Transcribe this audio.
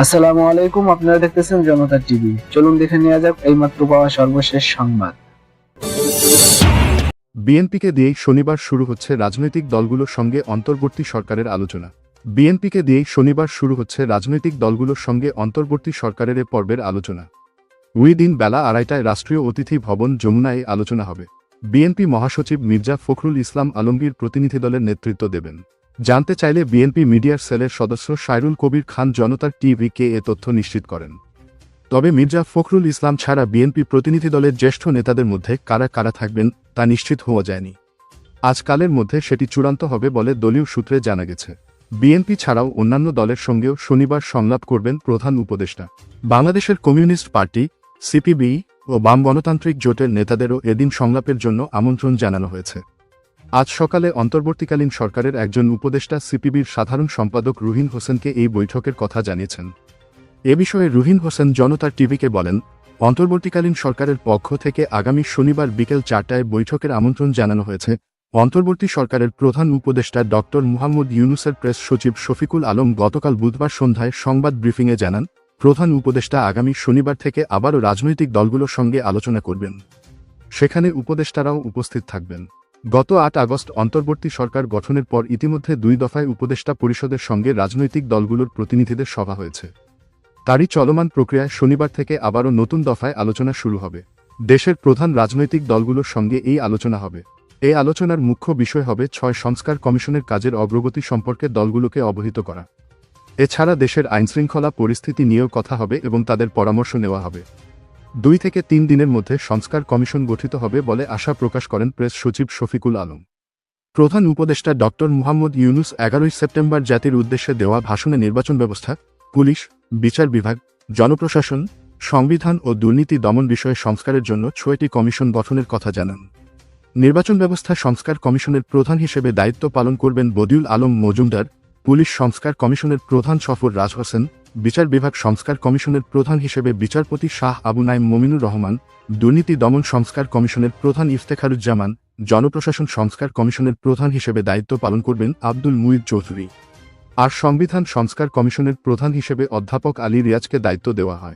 আসসালামু আলাইকুম, আপনারা দেখতেছেন জনতা টিভি। চলুন দেখে নেওয়া যাক এইমাত্র পাওয়া সর্বশেষ সংবাদ। বিএনপিকে দিয়েই শনিবার শুরু হচ্ছে রাজনৈতিক দলগুলোর সঙ্গে অন্তর্বর্তী সরকারের আলোচনা। বিএনপিকে দিয়েই শনিবার শুরু হচ্ছে রাজনৈতিক দলগুলোর সঙ্গে অন্তর্বর্তী সরকারের এ পর্বের আলোচনা। ওই দিন বেলা আড়াইটায় রাষ্ট্রীয় অতিথি ভবন যমুনায় আলোচনা হবে। বিএনপি মহাসচিব মির্জা ফখরুল ইসলাম আলমগীর প্রতিনিধি দলের নেতৃত্ব দেবেন। জানতে চাইলে বিএনপি মিডিয়ার সেলের সদস্য সাইরুল কবির খান জনতার টিভিকে এ তথ্য নিশ্চিত করেন। তবে মির্জা ফখরুল ইসলাম ছাড়া বিএনপি প্রতিনিধি দলের জ্যেষ্ঠ নেতাদের মধ্যে কারা কারা থাকবেন তা নিশ্চিত হওয়া যায়নি। আজকালের মধ্যে সেটি চূড়ান্ত হবে বলে দলীয় সূত্রে জানা গেছে। বিএনপি ছাড়াও অন্যান্য দলের সঙ্গেও শনিবার সংলাপ করবেন প্রধান উপদেষ্টা। বাংলাদেশের কমিউনিস্ট পার্টি সিপিবি ও বাম গণতান্ত্রিক জোটের নেতাদেরও এদিন সংলাপের জন্য আমন্ত্রণ জানানো হয়েছে। আজ সকালে অন্তর্বর্তীকালীন সরকারের একজন উপদেষ্টা সিপিবির সাধারণ সম্পাদক রুহিন হোসেনকে এই বৈঠকের কথা জানিয়েছেন। এ বিষয়ে রুহিন হোসেন জনতার টিভিকে বলেন, অন্তর্বর্তীকালীন সরকারের পক্ষ থেকে আগামী শনিবার বিকেল চারটায় বৈঠকের আমন্ত্রণ জানানো হয়েছে। অন্তর্বর্তী সরকারের প্রধান উপদেষ্টা ডক্টর মুহাম্মদ ইউনুসের প্রেস সচিব শফিকুল আলম গতকাল বুধবার সন্ধ্যায় সংবাদ ব্রিফিংয়ে জানান, প্রধান উপদেষ্টা আগামী শনিবার থেকে আবারও রাজনৈতিক দলগুলোর সঙ্গে আলোচনা করবেন। সেখানে উপদেষ্টারাও উপস্থিত থাকবেন। গত আট আগস্ট অন্তর্বর্তী সরকার গঠনের পর ইতিমধ্যে দুই দফায় উপদেষ্টা পরিষদের সঙ্গে রাজনৈতিক দলগুলোর প্রতিনিধিদের সভা হয়েছে। তারই চলমান প্রক্রিয়ায় শনিবার থেকে আবারও নতুন দফায় আলোচনা শুরু হবে। দেশের প্রধান রাজনৈতিক দলগুলোর সঙ্গে এই আলোচনা হবে। এই আলোচনার মুখ্য বিষয় হবে ছয় সংস্কার কমিশনের কাজের অগ্রগতি সম্পর্কে দলগুলোকে অবহিত করা। এছাড়া দেশের আইনশৃঙ্খলা পরিস্থিতি নিয়েও কথা হবে এবং তাদের পরামর্শ নেওয়া হবে। দুই থেকে তিন দিনের মধ্যে সংস্কার কমিশন গঠিত হবে বলে আশা প্রকাশ করেন প্রেস সচিব শফিকুল আলম। প্রধান উপদেষ্টা ডক্টর মুহাম্মদ ইউনুস এগারোই সেপ্টেম্বর জাতির উদ্দেশ্যে দেওয়া ভাষণে নির্বাচন ব্যবস্থা, পুলিশ, বিচার বিভাগ, জনপ্রশাসন, সংবিধান ও দুর্নীতি দমন বিষয়ে সংস্কারের জন্য ছয়টি কমিশন গঠনের কথা জানান। নির্বাচন ব্যবস্থা সংস্কার কমিশনের প্রধান হিসেবে দায়িত্ব পালন করবেন বদিউল আলম মজুমদার, পুলিশ সংস্কার কমিশনের প্রধান সফর রাজ হোসেন বিচার বিভাগ সংস্কার কমিশনের প্রধান হিসেবে বিচারপতি শাহ আবু নাইম মমিনুর রহমান, দুর্নীতি দমন সংস্কার কমিশনের প্রধান ইফতেখারুজ্জামান, জনপ্রশাসন সংস্কার কমিশনের প্রধান হিসেবে দায়িত্ব পালন করবেন আব্দুল মুইদ চৌধুরী। আর সংবিধান সংস্কার কমিশনের প্রধান হিসেবে অধ্যাপক আলী রিয়াজকে দায়িত্ব দেওয়া হয়।